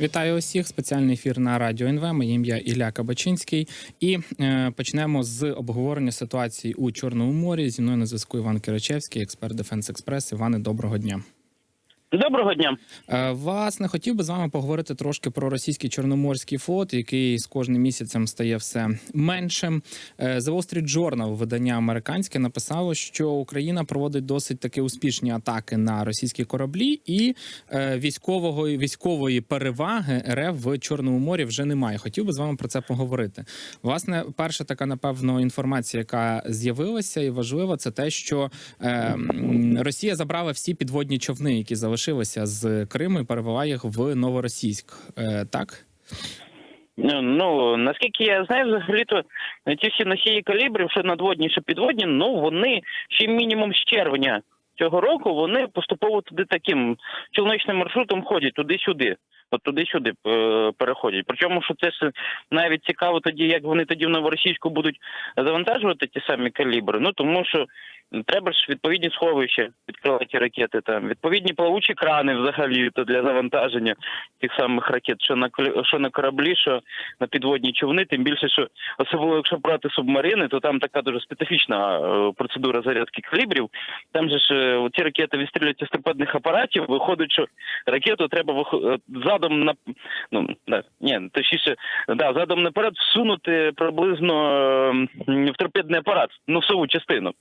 Вітаю усіх. Спеціальний ефір на радіо НВ. Моє ім'я Ілля Кабачинський. І е, почнемо з обговорення ситуації у Чорному морі. Зі мною на зв'язку Іван Киричевський, експерт Дефенс Експрес. Іване, доброго дня. Доброго дня. Е, власне, хотів би з вами поговорити трошки про російський чорноморський флот, який з кожним місяцем стає все меншим. Е, The Wall Street Journal, видання американське, написало, що Україна проводить досить таки успішні атаки на російські кораблі, і е, військового військової переваги РФ в Чорному морі вже немає. Хотів би з вами про це поговорити. Власне, перша така напевно інформація, яка з'явилася і важлива, це те, що Росія забрала всі підводні човни, які залишилися з Криму, і перевела їх в Новоросійськ. Е, так Ну, Ну наскільки я знаю, взагалі то ті всі носії калібрів, що надводні, що підводні, ну вони ще мінімум з червня цього року вони поступово туди таким чоловічним маршрутом ходять туди-сюди. От туди-сюди е, переходять. Причому, що це ж навіть цікаво тоді, як вони тоді в новоросійську будуть завантажувати ті самі калібри. Ну тому що треба ж відповідні сховища відкривати ракети, там відповідні плавучі крани взагалі то для завантаження тих самих ракет, що на що на кораблі, що на підводні човни. Тим більше, що особливо якщо брати субмарини, то там така дуже специфічна е, процедура зарядки калібрів. Там же ж е, ці ракети відстрілюються з торпедних апаратів. Виходить, що ракету треба вих- е, задом на ну да, ні, точніше, да, задом наперед всунути приблизно е, в торпедний апарат, ну носову частину.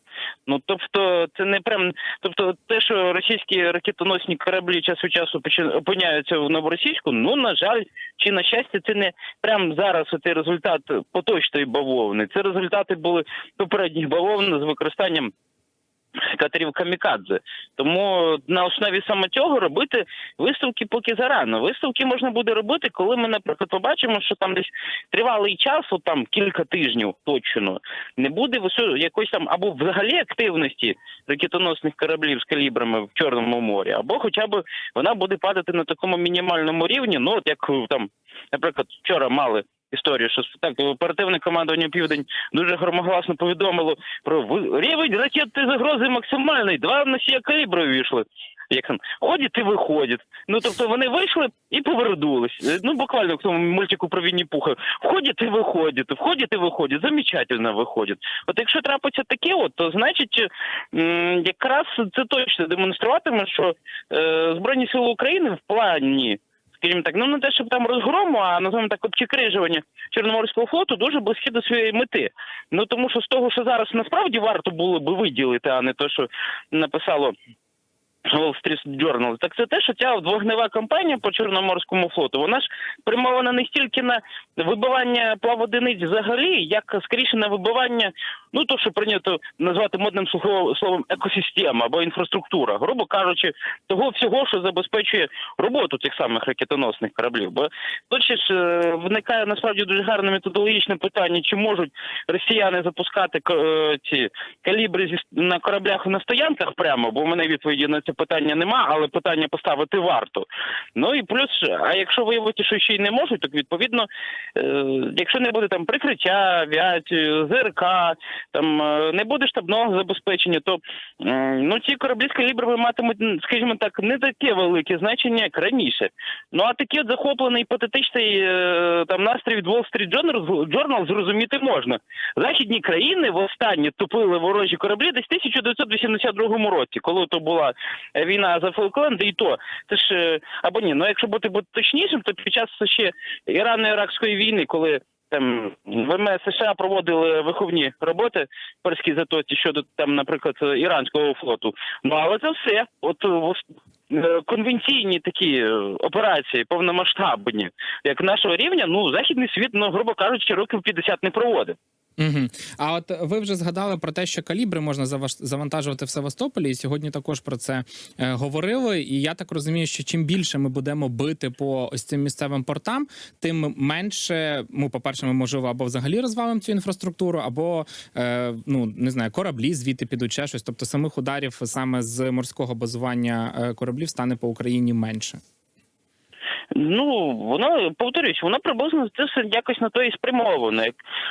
Ну тобто, це не прям, тобто, те, що російські ракетоносні кораблі час від часу опиняються в новоросійську, ну на жаль, чи на щастя, це не прям зараз цей результат поточної бавовни. Це результати були попередніх бавовн з використанням катерів камікадзе. Тому на основі саме цього робити виставки поки зарано. Виставки можна буде робити, коли ми, наприклад, побачимо, що там десь тривалий час, от там кілька тижнів точно, не буде якоїсь там або взагалі активності ракетоносних кораблів з калібрами в Чорному морі, або хоча б вона буде падати на такому мінімальному рівні. Ну, от як там, наприклад, вчора мали. Історію, що так оперативне командування Південь дуже громогласно повідомило про рівень ракетної загрози максимальний. Два носія калібру вийшли. Як там ходять і виходять. Ну тобто вони вийшли і повернулись. Е, Ну буквально в тому мультику про Вінні Пуха. Входять і виходять, входять і виходять. Замечательно виходять. От якщо трапиться таке, от то значить якраз це точно демонструватиме, що е, збройні сили України в плані. Скажімо так, ну не те, щоб там розгрому, а називаємо так обчекрижування Чорноморського флоту дуже близькі до своєї мети. Ну тому що з того, що зараз насправді варто було би виділити, а не те, що написало Street Journal, так це те, що ця вогнева кампанія по Чорноморському флоту, вона ж спрямована не стільки на вибивання плаводиниць взагалі, як скоріше на вибивання, ну то, що прийнято назвати модним словом екосистема або інфраструктура, грубо кажучи, того всього, що забезпечує роботу цих самих ракетоносних кораблів. Бо ще ж е, виникає насправді дуже гарне методологічне питання, чи можуть росіяни запускати е, ці калібри на кораблях на стоянках прямо, бо в мене відповіді на це питання нема, але питання поставити варто. Ну і плюс, а якщо виявити, що ще й не можуть, так відповідно, е, якщо не буде там прикриття авіації, ЗРК, там е, не буде штабного забезпечення, то ну ці кораблі з калібрами матимуть, скажімо так, не таке велике значення, як раніше. Ну а такий от захоплений іпотетичний е, там настрій від Wall Street Journal, зрозуміти можна. Західні країни востаннє топили ворожі кораблі десь в 1982 році, коли то була війна за Фолкленди, і то це ж е, або ні, ну якщо бути бути точнішим, то під час ще Ірано-Іракської війни, коли там ВМС США проводили виховні роботи в Перській затоці щодо там, наприклад, іранського флоту. Ну але це все. От е, е, конвенційні такі операції, повномасштабні, як нашого рівня, ну західний світ, ну грубо кажучи, років 50 не проводив. Угу. А от ви вже згадали про те, що калібри можна завантажувати в Севастополі, і сьогодні також про це е, говорили. І я так розумію, що чим більше ми будемо бити по ось цим місцевим портам, тим менше, ну, по-перше, ми можливо або взагалі розвалимо цю інфраструктуру, або е, ну не знаю, кораблі звідти підуть ще щось. Тобто самих ударів саме з морського базування е, кораблів стане по Україні менше. Ну, воно повторюсь, воно приблизно це все якось на то і спрямовано.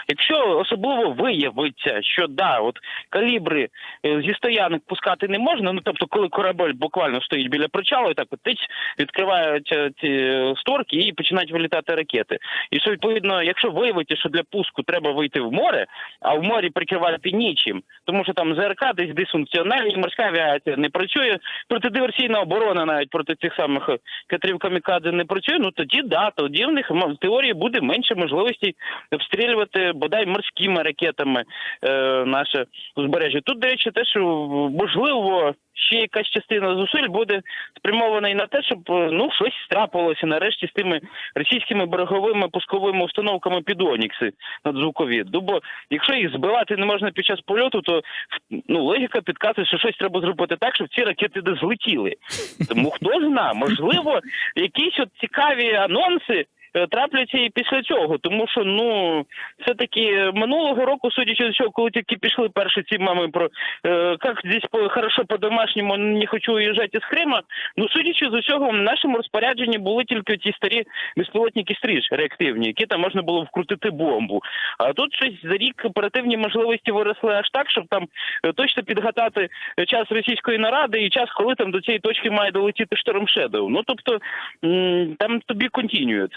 Якщо особливо виявиться, що да, от калібри е, зі стоянок пускати не можна. Ну тобто, коли корабель буквально стоїть біля причалу, і так от тиць, відкриваються ці е, створки і починають вилітати ракети. І що відповідно, якщо виявити, що для пуску треба вийти в море, а в морі прикривати нічим, тому що там ЗРК десь дисфункціональні, морська авіація не працює, протидиверсійна оборона навіть проти цих самих е, катерів камікадзе не працює. Ну тоді да, тоді в них в теорії буде менше можливостей обстрілювати бодай морськими ракетами е, наше узбережжя. Тут, до речі, те, що можливо. Ще якась частина зусиль буде спрямована і на те, щоб е, ну щось трапилося нарешті з тими російськими береговими пусковими установками під Онікси надзвукові. Ну, бо якщо їх збивати не можна під час польоту, то ну логіка підказує, що щось треба зробити так, щоб ці ракети не злетіли. Тому хто зна, можливо, якісь от цікаві анонси. Е, Трапляться і після цього, тому що ну все таки минулого року, судячи з цього, коли тільки пішли перші ці мами про е, як здесь по хорошо по домашньому не хочу уїжджати з Крима. Ну судячи з усього, в нашому розпорядженні були тільки ті старі безпілотники стріж реактивні, які там можна було вкрутити бомбу. А тут щось за рік оперативні можливості виросли аж так, щоб там е, точно підгадати час російської наради і час, коли там до цієї точки має долетіти шторм Shadow. Ну тобто там тобі континюють.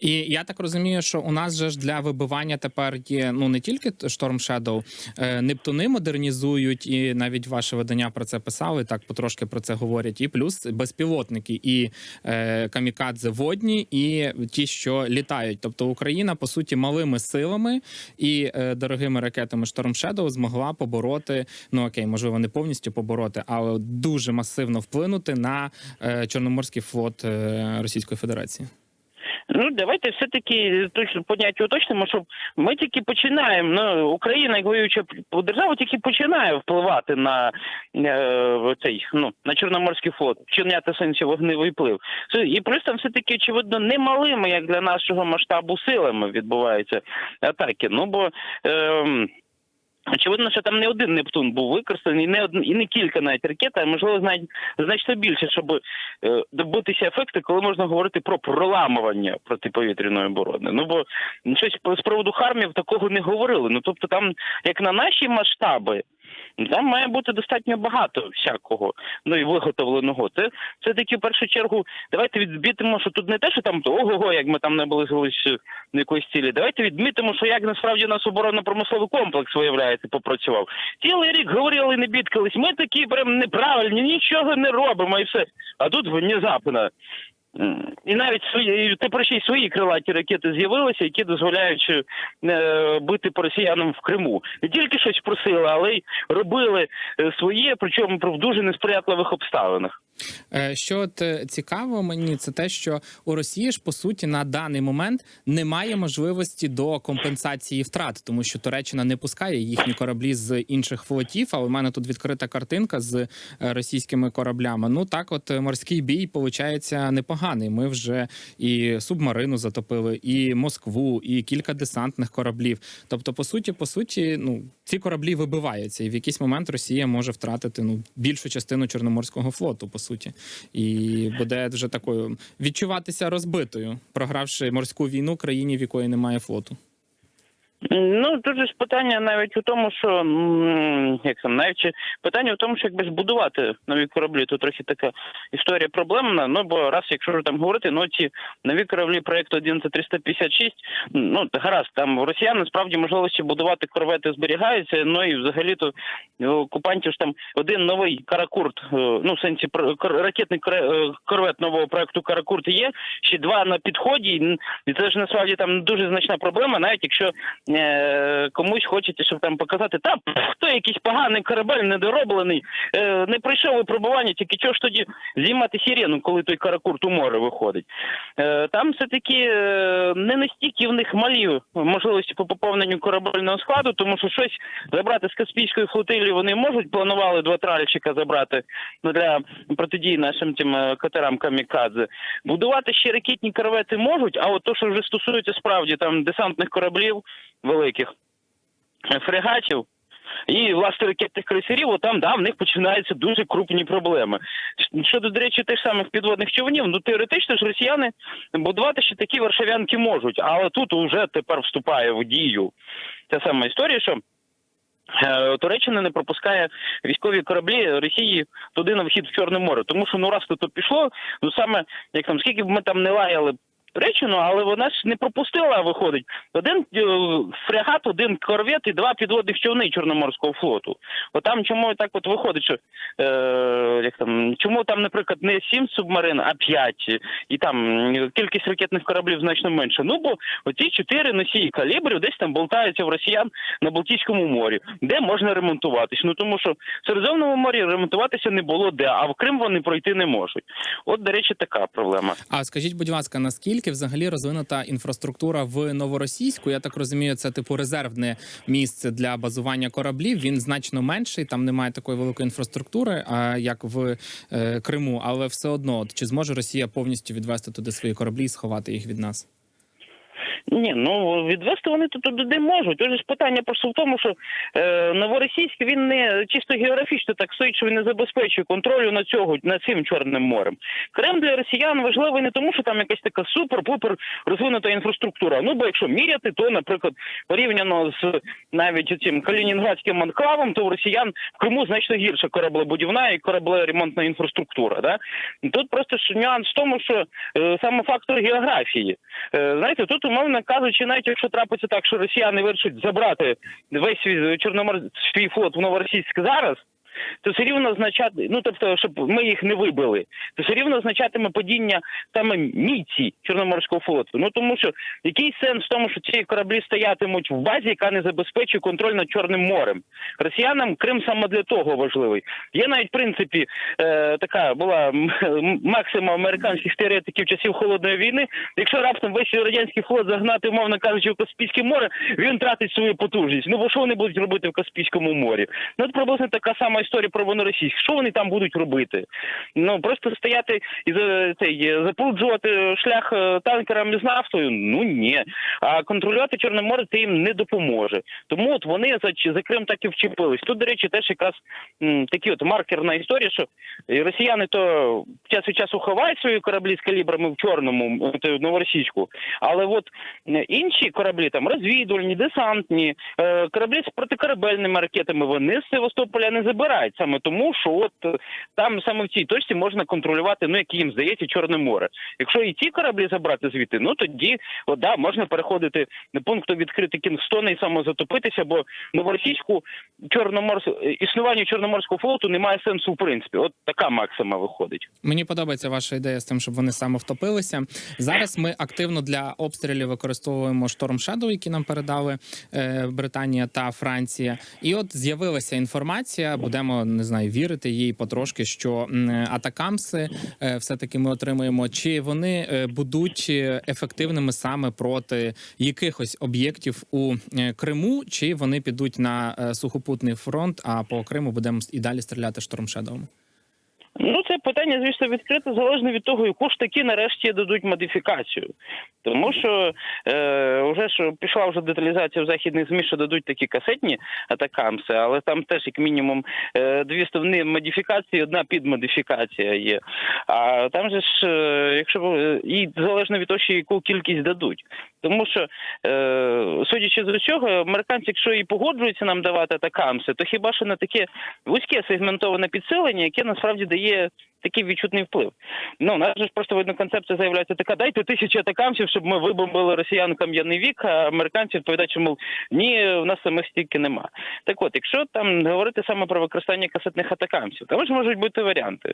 І я так розумію, що у нас же ж для вибивання тепер є ну не тільки Storm Shadow, е, Нептуни модернізують, і навіть ваше видання про це писали. Так потрошки про це говорять. І плюс безпілотники, і е, камікадзе водні, і ті, що літають. Тобто Україна по суті малими силами і е, дорогими ракетами Storm Shadow змогла побороти. Ну окей, можливо, не повністю побороти, але дуже масивно вплинути на е, Чорноморський флот е, Російської Федерації. Ну давайте все таки точно поняття уточнимо, що ми тільки починаємо. Ну Україна, як воююча держава, тільки починає впливати на е, цей ну на Чорноморський флот, вчиняти сенсі вогневий вплив. Це- І плюс там все таки очевидно немалими, як для нашого масштабу силами відбуваються атаки. Ну бо. Е, Очевидно, що там не один Нептун був використаний, і не од... і не кілька навіть ракет, а можливо навіть значно більше, щоб е, добитися ефекту, коли можна говорити про проламування протиповітряної оборони. Ну бо щось з приводу хармів такого не говорили. Ну тобто, там, як на наші масштаби, там має бути достатньо багато всякого, ну і виготовленого. Це це таки в першу чергу. Давайте відмітимо, що тут не те, що там ого-го, як ми там не були на якоїсь цілі. Давайте відмітимо, що як насправді нас оборонно-промисловий комплекс виявляється попрацював. Цілий рік говорили, не бідкались. Ми такі прям неправильні, нічого не робимо і все. А тут внезапно. І навіть свої тепер ще й свої крилаті ракети з'явилися, які дозволяють е, бити по росіянам в Криму. Не тільки щось просили, але й робили е, своє, причому в дуже несприятливих обставинах. Е, Що от е, цікаво мені, це те, що у Росії ж по суті на даний момент немає можливості до компенсації втрат, тому що Туреччина не пускає їхні кораблі з інших флотів. А у мене тут відкрита картинка з е, російськими кораблями. Ну так, от морський бій виходить непоганий. Ми вже і субмарину затопили, і Москву, і кілька десантних кораблів. Тобто, по суті, по суті, ну ці кораблі вибиваються, і в якийсь момент Росія може втратити ну більшу частину Чорноморського флоту, по суті, і буде вже такою відчуватися розбитою, програвши морську війну країні, в якої немає флоту. Ну тут ж питання навіть у тому, що як там навіть питання в тому, що якби збудувати нові кораблі, то трохи така історія проблемна. Ну бо раз, якщо там говорити, ну ці нові кораблі проекту 11356, ну гаразд, там росіян насправді можливості будувати корвети зберігаються. Ну і взагалі то окупантів ж там один новий каракурт, е, ну в сенсі ракетний е, корвет нового проекту Каракурт є. Ще два на підході, і це ж насправді там дуже значна проблема, навіть якщо комусь хочеться, щоб там показати, та хто якийсь поганий корабель недороблений, е, не пройшов випробування, тільки чого ж тоді знімати сирену, коли той каракурт у море виходить. Е, там все-таки е, не настільки в них малі можливості по поповненню корабельного складу, тому що щось забрати з Каспійської флотилії вони можуть, планували два тральчика забрати для протидії нашим тим е, катерам камікадзе. Будувати ще ракетні корвети можуть, а от то, що вже стосується справді там десантних кораблів великих, е, фрегатів, і власне ракетних крейсерів, от там да, в них починаються дуже крупні проблеми. Щодо, до речі, тих самих підводних човнів, ну теоретично ж росіяни будувати ще такі варшавянки можуть, але тут уже тепер вступає в дію ця сама історія, що. е, Туреччина не пропускає військові кораблі Росії туди на вхід в Чорне море, тому що ну раз то пішло, ну саме як там скільки б ми там не лаяли Туреччину, але вона ж не пропустила, виходить. Один е, фрегат, один корвет і два підводних човни Чорноморського флоту. От там чому так от виходить, що е, як там, чому там, наприклад, не сім субмарин, а п'ять, і там кількість ракетних кораблів значно менше. Ну бо оці чотири носії калібрів десь там болтаються в росіян на Балтійському морі, де можна ремонтуватись. Ну тому що в Середземному морі ремонтуватися не було де, а в Крим вони пройти не можуть. От, до речі, така проблема. А скажіть, будь ласка, наскільки взагалі розвинута інфраструктура в новоросійську? Я так розумію, це типу резервне місце для базування кораблів. Він значно менший, там немає такої великої інфраструктури, а як в е, Криму, але все одно, чи зможе Росія повністю відвести туди свої кораблі і сховати їх від нас? Ні, ну відвести вони тут туди можуть. Отже ж питання просто в тому, що е, новоросійськ він не чисто географічно так стоїть, що він не забезпечує контролю над цього над цим чорним морем. Крим для росіян важливий не тому, що там якась така супер-пупер розвинута інфраструктура. Ну бо якщо міряти, то, наприклад, порівняно з навіть цим калінінградським анклавом, то в росіян в Криму значно гірша кораблебудівна і кораблеремонтна інфраструктура. Да? Тут просто нюанс в тому, що е, саме фактор географії. Е, знаєте, тут умовно кажучи, навіть якщо трапиться так, що росіяни вирішать забрати весь свій чорномор свій флот в новоросійськ зараз. То все рівно означати, ну тобто, щоб ми їх не вибили, то все рівно означатиме падіння саме міці Чорноморського флоту. Ну тому що який сенс в тому, що ці кораблі стоятимуть в базі, яка не забезпечує контроль над Чорним морем. Росіянам Крим саме для того важливий. Є навіть в принципі е, така була максима американських теоретиків часів холодної війни. Якщо раптом весь радянський флот загнати, умовно кажучи, в Каспійське море, він тратить свою потужність. Ну бо що вони будуть робити в Каспійському морі? Ну от приблизно така сама історія про воноросійськ. Що вони там будуть робити? Ну просто стояти і цей запруджувати шлях е, танкерам з нафтою. Ну ні. А контролювати Чорне море це їм не допоможе. Тому от вони за, Крим так і вчепились. Тут, до речі, теж якраз такі от маркерна історія, що росіяни то час від часу ховають свої кораблі з калібрами в чорному новоросійську, але от інші кораблі, там розвідувальні, десантні, е, кораблі з протикорабельними ракетами, вони з Севастополя не забирають саме тому, що от е, там саме в цій точці можна контролювати, ну як їм здається, Чорне море. Якщо і ці кораблі забрати звідти, ну тоді да, можна переходити на пункту відкрити Кінгстона і самозатопитися, бо новоросійську чорноморську існування чорноморського флоту немає сенсу в принципі. От така максима виходить. Мені подобається ваша ідея з тим, щоб вони саме втопилися. Зараз ми активно для обстрілів використовуємо Storm Shadow, які нам передали е, Британія та Франція. І от з'явилася інформація, будемо не знаю, вірити їй потрошки, що атакамси е, все таки ми отримуємо. Чи вони е, будуть ефективними саме проти якихось об'єктів у е, Криму, чи вони підуть на сухопутний фронт, а по Криму будемо і далі стріляти? Ну, це питання, звісно, відкрите, залежно від того, яку ж таки нарешті дадуть модифікацію. Тому що е, вже ж пішла вже деталізація в західних ЗМІ, що дадуть такі касетні атакамси, але там теж як мінімум е, дві основні модифікації, одна підмодифікація є. А там же ж, е, якщо е, і залежно від того, ще яку кількість дадуть. Тому що, е, судячи з усього, американці, якщо і погоджуються нам давати атакамси, то хіба що на таке вузьке сегментоване підсилення, яке насправді дає такий відчутний вплив. Ну, у нас ж просто видно концепція заявляється така: дайте тисячі атакамсів, щоб ми вибомбили росіян кам'яний вік, а американці відповідають, що мов ні, в нас самих стільки нема. Так от, якщо там говорити саме про використання касетних атакамсів, там ж можуть бути варіанти.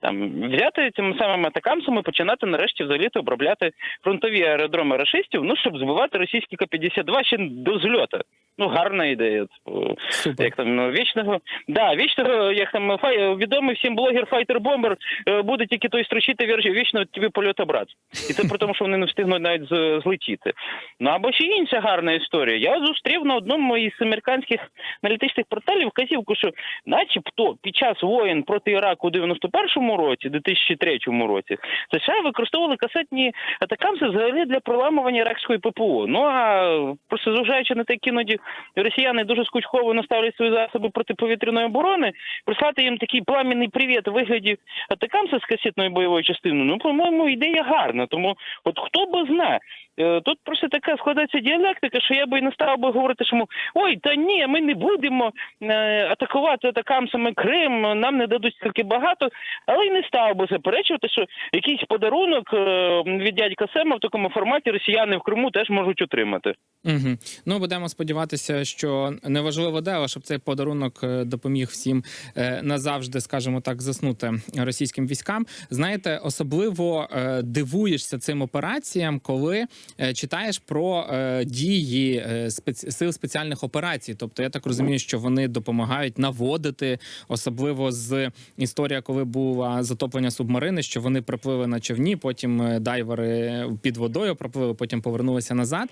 Там взяти цими самими атакамсами, починати нарешті взагалі обробляти фронтові аеродроми рашистів, ну щоб збивати російські К-52 ще до зльота. Ну, гарна ідея. Типу, Супер. Як там ну, вічного, да, вічного, як там фай, відомий всім блогер Файтер Бомб номер е, буде тільки той строчити вірші вічно тобі польот брат. І це при тому, що вони не встигнуть навіть злетіти. Ну або ще інша гарна історія. Я зустрів на одному із американських аналітичних порталів вказівку, що, начебто, під час воєн проти Іраку у 91-му році, 2003 році, США використовували касетні атакамси взагалі для проламування іракської ППО. Ну а просто зважаючи на те, як іноді росіяни дуже скучково наставлять свої засоби протиповітряної оборони, прислати їм такий пламінний привіт у вигляді атакамса з касетною бойовою частиною, ну, по-моєму, ідея гарна. Тому от хто би знає, Е, Тут просто така складається діалектика, що я би не став би говорити, що ой, та ні, ми не будемо е, атакувати атакамсами Крим, нам не дадуть стільки багато, але й не став би заперечувати, що якийсь подарунок е, від дядька Сема в такому форматі росіяни в Криму теж можуть отримати. Угу. Ну будемо сподіватися, що неважливо де, але щоб цей подарунок е, допоміг всім е, назавжди, скажімо так, заснути російським військам. Знаєте, особливо е, дивуєшся цим операціям, коли читаєш про дії сил спеціальних операцій. Тобто, я так розумію, що вони допомагають наводити, особливо з історія, коли було затоплення субмарини, що вони приплили на човні, потім дайвери під водою проплили, потім повернулися назад.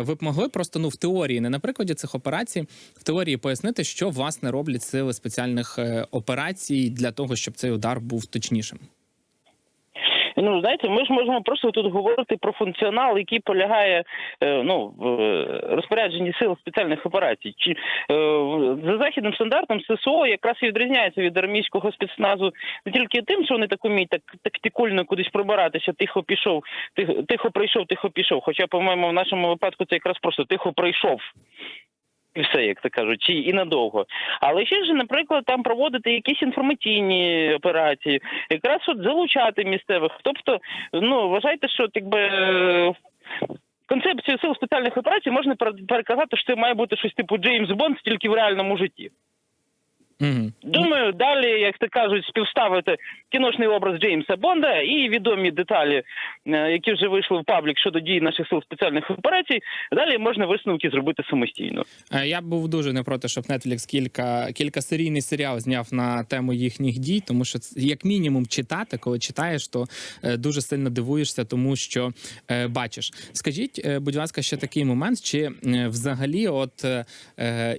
Ви б могли просто ну в теорії, не на прикладі цих операцій, в теорії пояснити, що власне роблять сили спеціальних е, операцій для того, щоб цей удар був точнішим. Ну знаєте, ми ж можемо просто тут говорити про функціонал, який полягає е, ну в е, розпорядженні сил спеціальних операцій. Чи е, за західним стандартом ССО якраз і відрізняється від армійського спецназу не тільки тим, що вони так уміють так тактикульно кудись пробиратися, тихо пішов, тихо, тихо прийшов, тихо пішов. Хоча, по-моєму, в нашому випадку це якраз просто тихо прийшов. І все, як то кажуть, і надовго. Але ще ж, наприклад, там проводити якісь інформаційні операції, якраз от залучати місцевих. Тобто, ну вважайте, що якби. Концепцію сил спеціальних операцій можна пере- переказати, що це має бути щось типу Джеймс Бонд, тільки в реальному житті. Угу. Думаю, далі, як то кажуть, співставити кіношний образ Джеймса Бонда і відомі деталі, е, які вже вийшли в паблік щодо дій наших сил спеціальних операцій. Далі можна висновки зробити самостійно. Е, Я був дуже не проти, щоб Netflix кілька кілька серійний серіал зняв на тему їхніх дій, тому що як мінімум читати, коли читаєш, то е, дуже сильно дивуєшся, тому що бачиш. Скажіть, будь ласка, ще такий момент: чи взагалі, от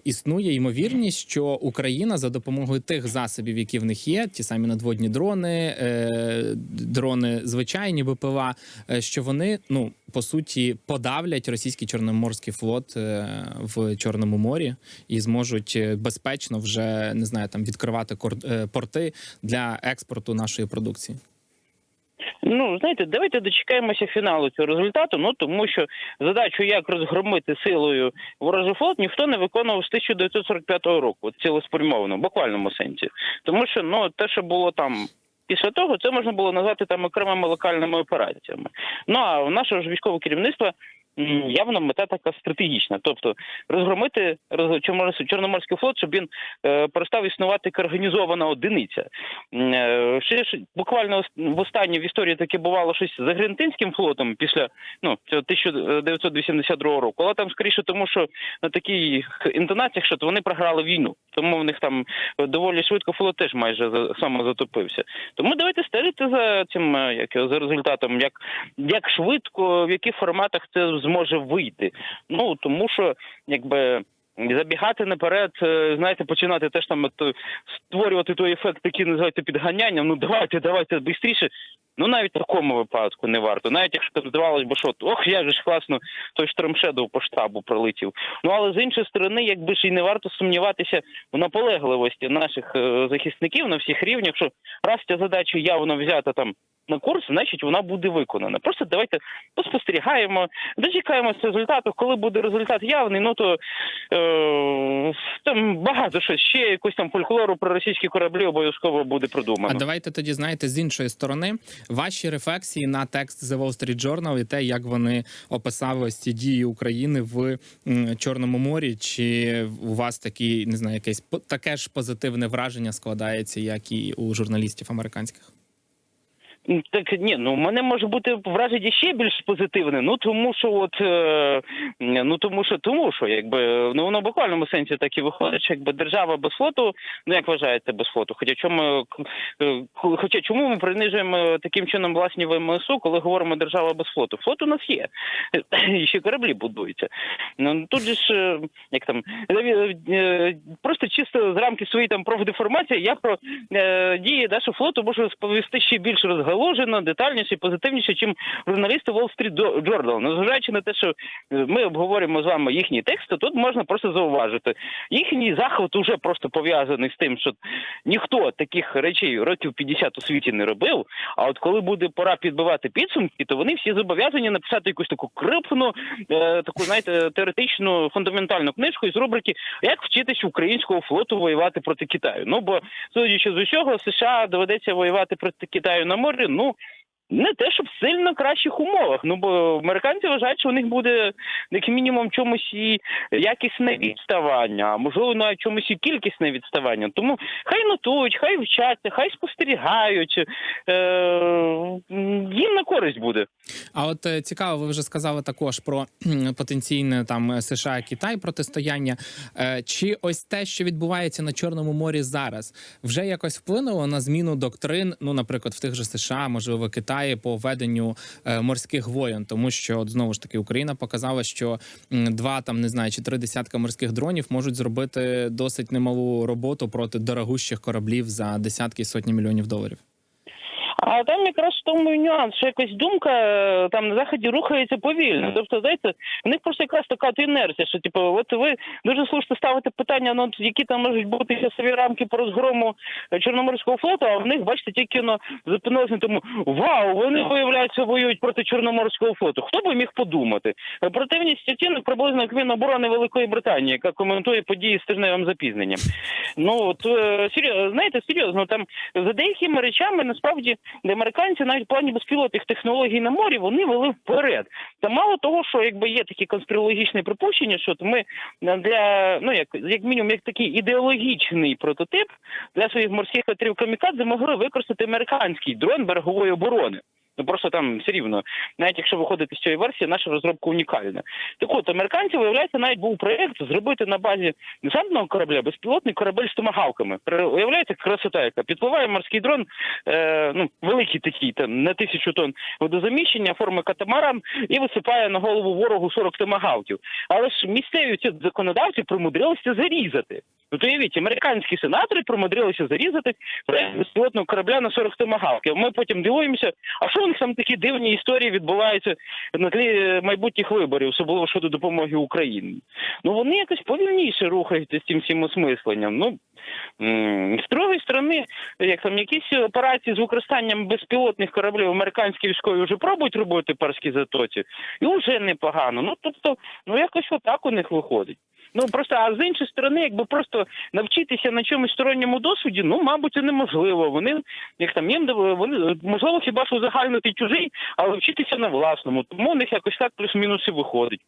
існує ймовірність, що Україна за допомогою тих засобів, які в них є, ті самі надводні дрони, е, дрони звичайні БПЛА, е, що вони ну по суті подавлять російський чорноморський флот е, в Чорному морі і зможуть безпечно вже не знаю там відкривати порти для експорту нашої продукції. Ну, знаєте, давайте дочекаємося фіналу цього результату. Ну тому що задачу, як розгромити силою ворожий флот, ніхто не виконував з 1945 року, цілеспрямовано, в буквальному сенсі. Тому що ну те, що було там. Після того це можна було назвати там окремими локальними операціями. Ну а в нашого ж військового керівництва явно мета така стратегічна, тобто розгромити роз- Чорноморський- флот, щоб він е, перестав існувати як організована одиниця. Е, Ще ж буквально в останнє в історії таке бувало щось з Агрентинським флотом після ну цього 1982 року. Але там скоріше тому, що на таких інтонаціях, що вони програли війну. Тому в них там доволі швидко флот теж майже за- самозатопився. Тому давайте стежити за цим е, як за результатом, як, як швидко, в яких форматах це зможе вийти. Ну тому що якби. Забігати наперед, е, знаєте, починати теж там е, створювати той ефект, який називається підганянням. Ну давайте, давайте швидше. Ну навіть в такому випадку не варто. Навіть якщо там здавалось, бо що ох, же ж класно той штормшедов по штабу пролетів. Ну але з іншої сторони, якби ж і не варто сумніватися в наполегливості наших е, захисників на всіх рівнях, що раз ця задача явно взята там на курс, значить вона буде виконана. Просто давайте поспостерігаємо, дочекаємося результату. Коли буде результат явний, ну то е, там багато щось ще якусь там фольклору про російські кораблі обов'язково буде А давайте тоді знаєте з іншої сторони ваші рефлексії на текст The Wall Street Journal і те, як вони описали ось ці дії України в Чорному морі. Чи у вас такі не знаю, якесь таке ж позитивне враження складається, як і у журналістів американських? Так ні, ну мене може бути враження ще більш позитивне. Ну тому що, от е, ну тому що, тому що, якби ну воно в буквальному сенсі так і виходить, що якби держава без флоту, ну як вважаєте, без флоту? Хоча чому е, хоча чому ми принижуємо таким чином власні ВМСУ, коли говоримо держава без флоту? Флот у нас є, і ще кораблі будуються. Ну тут же ж е, як там е, е, просто чисто з рамки своєї там профдеформації, я про е, дії нашого флоту можу розповісти ще більш розгалужено, детальніше, і позитивніше, чим журналісти Wall Street Journal. Незважаючи на те, що е, ми обговорюємо з вами їхні тексти, тут можна просто зауважити. Їхній захват уже просто пов'язаний з тим, що ніхто таких речей років 50 у світі не робив. А от коли буде пора підбивати підсумки, то вони всі зобов'язані написати якусь таку крипну, е, таку знаєте, теоретичну фундаментальну книжку із рубрики Як вчитись українського флоту воювати проти Китаю. Ну бо судячи з усього, США доведеться воювати проти Китаю на морі. Ну не те, щоб сильно кращих умовах. Ну бо американці вважають, що у них буде як мінімум чомусь і якісне відставання, а можливо навіть чомусь і кількісне відставання. Тому хай нотують, хай вчаться, хай спостерігають. Е, їм на користь буде. А от е, цікаво, ви вже сказали також про потенційне там США Китай протистояння. Е, Чи ось те, що відбувається на Чорному морі зараз, вже якось вплинуло на зміну доктрин? Ну, наприклад, в тих же США, можливо, Китаї по веденню е, морських воєн, тому що от знову ж таки Україна показала, що два там не знаю, чи три десятка морських дронів можуть зробити досить немалу роботу проти дорогущих кораблів за десятки і сотні мільйонів доларів. А там якраз в тому і нюанс, що якась думка е, там на заході рухається повільно. Тобто, знаєте, в них просто якраз така от інерція, що типу, от ви дуже слушно ставите питання, ну які там можуть бути часові рамки по розгрому е, Чорноморського флоту, а в них, бачите, тільки ну, зупинилися на тому вау, вони виявляються воюють проти Чорноморського флоту. Хто би міг подумати? Е, Противність оцінок приблизно як Міноборони Великої Британії, яка коментує події з тижневим запізненням. Ну от серйозно, знаєте, серйозно, там за деякими речами насправді де американці навіть в плані безпілотних технологій на морі вони вели вперед. Та мало того, що якби є такі конспірологічні припущення, що ми для ну як як мінімум як такий ідеологічний прототип для своїх морських катерів камікадзе могли використати американський дрон берегової оборони. Ну просто там все рівно, навіть якщо виходити з цієї версії, наша розробка унікальна. Так от, американці, виявляється, навіть був проєкт зробити на базі десантного корабля безпілотний корабель з томагавками. Уявляєте, красота, яка підпливає морський дрон, е, ну великий такий, там на тисячу тонн водозаміщення, форми катамаран, і висипає на голову ворогу 40 томагавків. Але ж місцеві ці законодавці примудрилися зарізати. Ну, то уявіть, американські сенатори примудрилися зарізати проєкт безпілотного корабля на 40 томагавків. Ми потім дивуємося, а що них там такі дивні історії відбуваються на тлі е, майбутніх виборів, особливо щодо допомоги Україні. Ну вони якось повільніше рухаються з цим всім осмисленням. Ну з другої сторони, як там якісь операції з використанням безпілотних кораблів американські військові вже пробують робити в перській затоці, і вже непогано. Ну тобто, ну якось отак у них виходить. Ну просто а з іншої сторони, якби просто навчитися на чомусь сторонньому досвіді, ну мабуть, це неможливо. Вони як там їм вони можливо хіба що загальнити чужий, але вчитися на власному. Тому у них якось так плюс-мінус і виходить.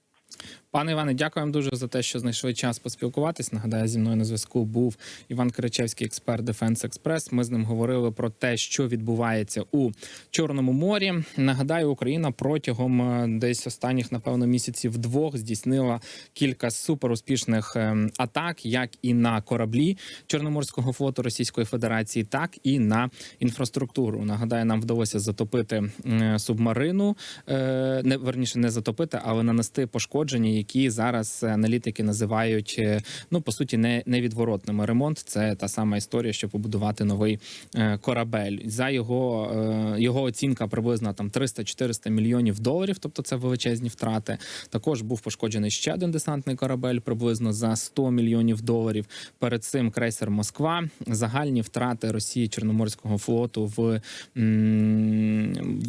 Пане Іване, дякуємо дуже за те, що знайшли час поспілкуватись. Нагадаю, зі мною на зв'язку був Іван Киричевський, експерт Defense Express. Ми з ним говорили про те, що відбувається у Чорному морі. Нагадаю, Україна протягом е, десь останніх, напевно, місяців двох здійснила кілька суперуспішних е, атак, як і на кораблі Чорноморського флоту Російської Федерації, так і на інфраструктуру. Нагадаю, нам вдалося затопити е, субмарину, е, не верніше не затопити, але нанести пошкодження, які зараз аналітики називають е, ну по суті не невідворотними. Ремонт це та сама історія, що побудувати новий е, корабель. За його е, його оцінка приблизно там 300-400 мільйонів доларів, тобто це величезні втрати. Також був пошкоджений ще один десантний корабель, приблизно за 100 мільйонів доларів. Перед цим крейсер Москва. Загальні втрати Росії Чорноморського флоту в,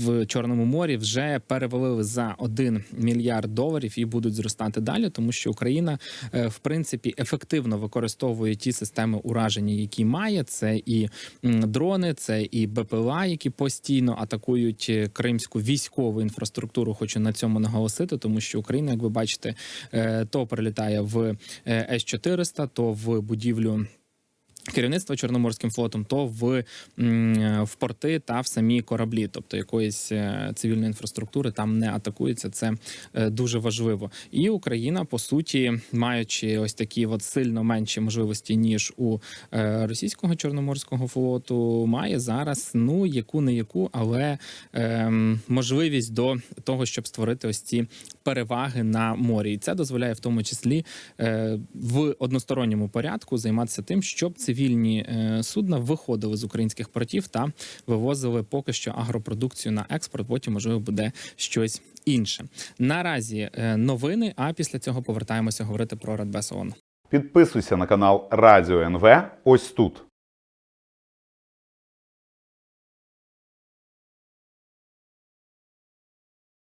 в Чорному морі вже перевалили за 1 мільярд доларів і будуть зростати далі, тому що Україна е, в принципі ефективно використовує ті системи ураження, які має. Це і дрони, це і БПЛА, які постійно атакують е, кримську військову інфраструктуру. Хочу на цьому наголосити, тому що Україна, як ви бачите, е, то прилітає в С 400 то в будівлю. Керівництва Чорноморським флотом, то в, в порти та в самі кораблі, тобто якоїсь е, цивільної інфраструктури там не атакується. Це е, дуже важливо. І Україна, по суті, маючи ось такі от сильно менші можливості ніж у е, російського чорноморського флоту, має зараз ну яку не яку, але ем, можливість до того, щоб створити ось ці переваги на морі, і це дозволяє в тому числі е, в односторонньому порядку займатися тим, щоб цивільні е, судна виходили з українських портів та вивозили поки що агропродукцію на експорт. Потім можливо буде щось інше. Наразі е, новини. А після цього повертаємося говорити про Радбез ООН. Підписуйся на канал Радіо НВ ось тут.